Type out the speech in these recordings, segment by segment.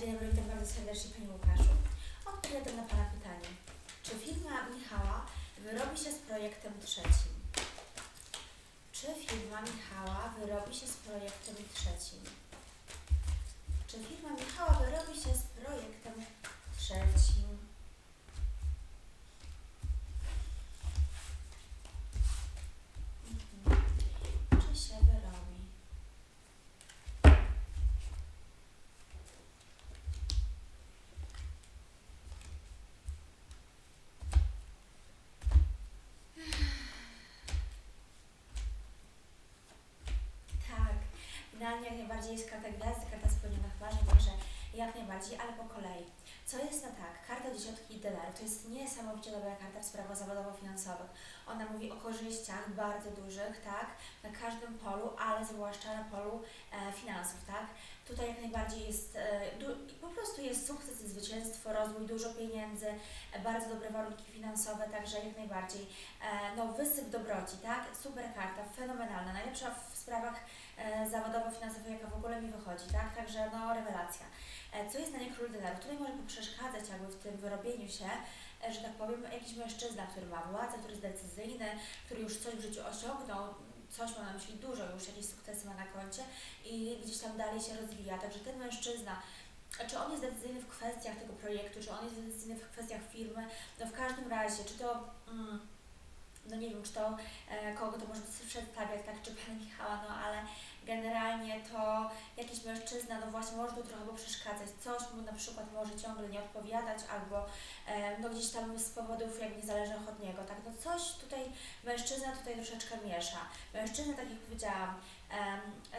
Dzień dobry, witam bardzo serdecznie Panie Łukaszu. Odpowiadam na Pana pytanie. Czy firma Michała wyrobi się z projektem trzecim? Czy firma Michała wyrobi się z projektem trzecim? Czy firma Michała wyrobi się z projektem trzecim? Mhm. Czy się wyrobi? Tak, najbardziej jest karta gwiazdy, karta spełnionych marzeń, także jak najbardziej, ale po kolei. Co jest na tak? Karta dziesiątki dolarów to jest niesamowicie dobra karta w sprawach zawodowo-finansowych. Ona mówi o korzyściach bardzo dużych, tak, na każdym polu, ale zwłaszcza na polu e, finansów, tak. Tutaj jak najbardziej jest, e, po prostu jest sukces, zwycięstwo, rozwój, dużo pieniędzy, e, bardzo dobre warunki finansowe, także jak najbardziej. E, no, wysyp dobroci, tak, super karta, fenomenalna, najlepsza w sprawach e, zawodowo-finansowych, jaka w ogóle mi wychodzi, tak, także no, rewelacja. E, Co jest na nie król dolarów? Tutaj może poprzeszkadzać jakby w tym wyrobieniu się, e, że tak powiem, jakiś mężczyzna, który ma władzę, który jest decyzyjny, który już coś w życiu osiągnął, coś ma na myśli dużo, już jakieś sukcesy ma na koncie i gdzieś tam dalej się rozwija. Także ten mężczyzna, czy on jest decyzyjny w kwestiach tego projektu, czy on jest decyzyjny w kwestiach firmy, no w każdym razie, czy to, mm, no nie wiem, czy to e, kogo to może przedstawiać, tak, czy pana Michała, no ale generalnie to jakiś mężczyzna, no właśnie może tu trochę przeszkadzać, coś mu na przykład może ciągle nie odpowiadać, albo no gdzieś tam z powodów jak niezależnych od niego, tak, no coś tutaj mężczyzna tutaj troszeczkę miesza. Mężczyzna, tak jak powiedziałam,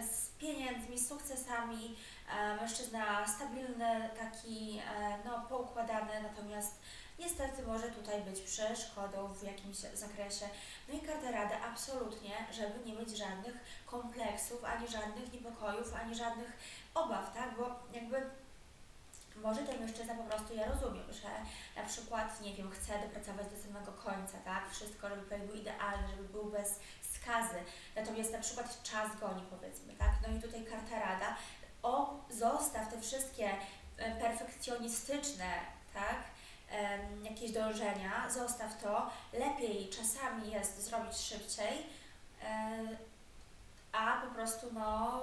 z pieniędzmi, z sukcesami, e, mężczyzna stabilny, taki e, no poukładany, natomiast niestety może tutaj być przeszkodą w jakimś zakresie. No i karta absolutnie, żeby nie mieć żadnych kompleksów, ani żadnych niepokojów, ani żadnych obaw, tak? Bo jakby może ten mężczyzna po prostu, ja rozumiem, że na przykład, nie wiem, chce dopracować do samego końca, tak? Wszystko, żeby był idealny, żeby był bez. Natomiast na przykład czas goni, powiedzmy, tak? No i tutaj karta rada, o, zostaw te wszystkie e, perfekcjonistyczne, tak? jakieś dążenia, zostaw to. Lepiej czasami jest zrobić szybciej, e, a po prostu no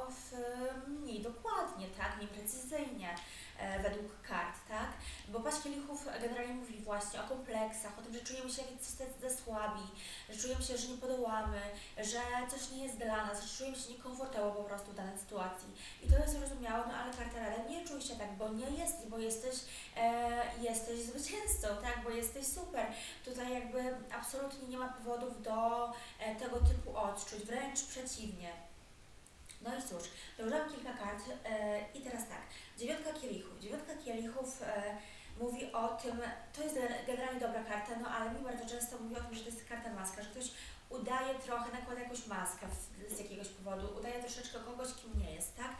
mniej dokładnie, tak, mniej precyzyjnie według kart, tak? Bo Paść Kielichów generalnie mówi właśnie o kompleksach, o tym, że czujemy się jak coś słabi, że czujemy się, że nie podołamy, że coś nie jest dla nas, że czujemy się niekomfortowo po prostu w danej sytuacji. I to jest zrozumiałe, no ale karta rada nie czuj się tak, bo nie jest, bo jesteś, e, jesteś zwycięzcą, tak, bo jesteś super. Tutaj jakby absolutnie nie ma powodów do e, tego typu odczuć, wręcz przeciwnie. No i cóż, dołożyłam kilka kart e, i teraz tak, dziewiątka kielichów. Dziewiątka kielichów e, mówi o tym, to jest generalnie dobra karta, no ale mi bardzo często mówi o tym, że to jest karta maska, że ktoś udaje trochę, nakłada jakąś maskę w, z jakiegoś powodu, udaje troszeczkę kogoś, kim nie jest, tak?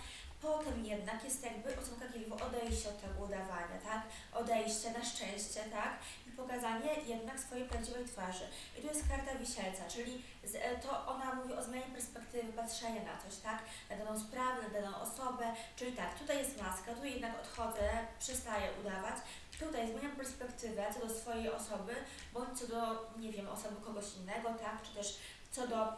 Potem jednak jest jakby ósemka kielichów, odejście od tego udawania, tak? Odejście na szczęście, tak? I pokazanie jednak swojej prawdziwej twarzy. I tu jest karta wisielca, czyli z, e, to ona perspektywy patrzenia na coś, tak? Na daną sprawę, na daną osobę, czyli tak, tutaj jest maska, tu jednak odchodzę, przestaję udawać, tutaj zmieniam perspektywę co do swojej osoby, bądź co do, nie wiem, osoby kogoś innego, tak? Czy też co do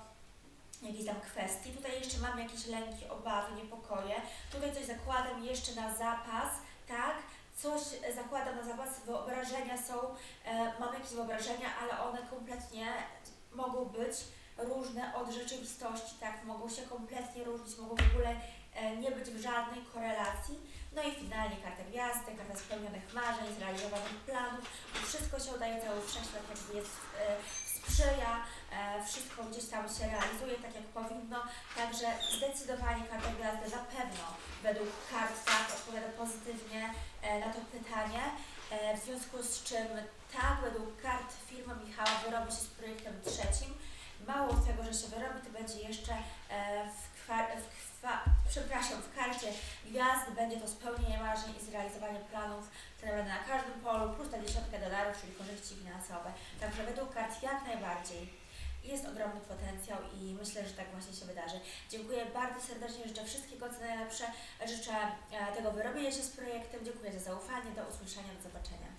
jakiejś tam kwestii. Tutaj jeszcze mam jakieś lęki, obawy, niepokoje. Tutaj coś zakładam jeszcze na zapas, tak? Coś zakładam na zapas, wyobrażenia są, e, mam jakieś wyobrażenia, ale one kompletnie mogą być różne od rzeczywistości, tak? Mogą się kompletnie różnić, mogą w ogóle e, nie być w żadnej korelacji. No i finalnie karta gwiazdy, karta spełnionych marzeń, zrealizowanych planów. Wszystko się udaje, cały wszechświat jakby jest, e, sprzyja, e, wszystko gdzieś tam się realizuje tak jak powinno. Także zdecydowanie karta gwiazdy na pewno według kart tak odpowiada pozytywnie na to pytanie. W związku z czym tak, według kart firma Michała wyrobi się z projektem trzecim. Mało tego, że się wyrobi, to będzie jeszcze e, w, kwa, w, kwa, przepraszam, w karcie gwiazd będzie to spełnienie marzeń i zrealizowanie planów, które będą na każdym polu, plus ta dziesiątka dolarów, czyli korzyści finansowe. Także według kart jak najbardziej. jest ogromny potencjał i myślę, że tak właśnie się wydarzy. Dziękuję bardzo serdecznie, życzę wszystkiego co najlepsze, życzę e, tego wyrobienia się z projektem, dziękuję za zaufanie, do usłyszenia, do zobaczenia.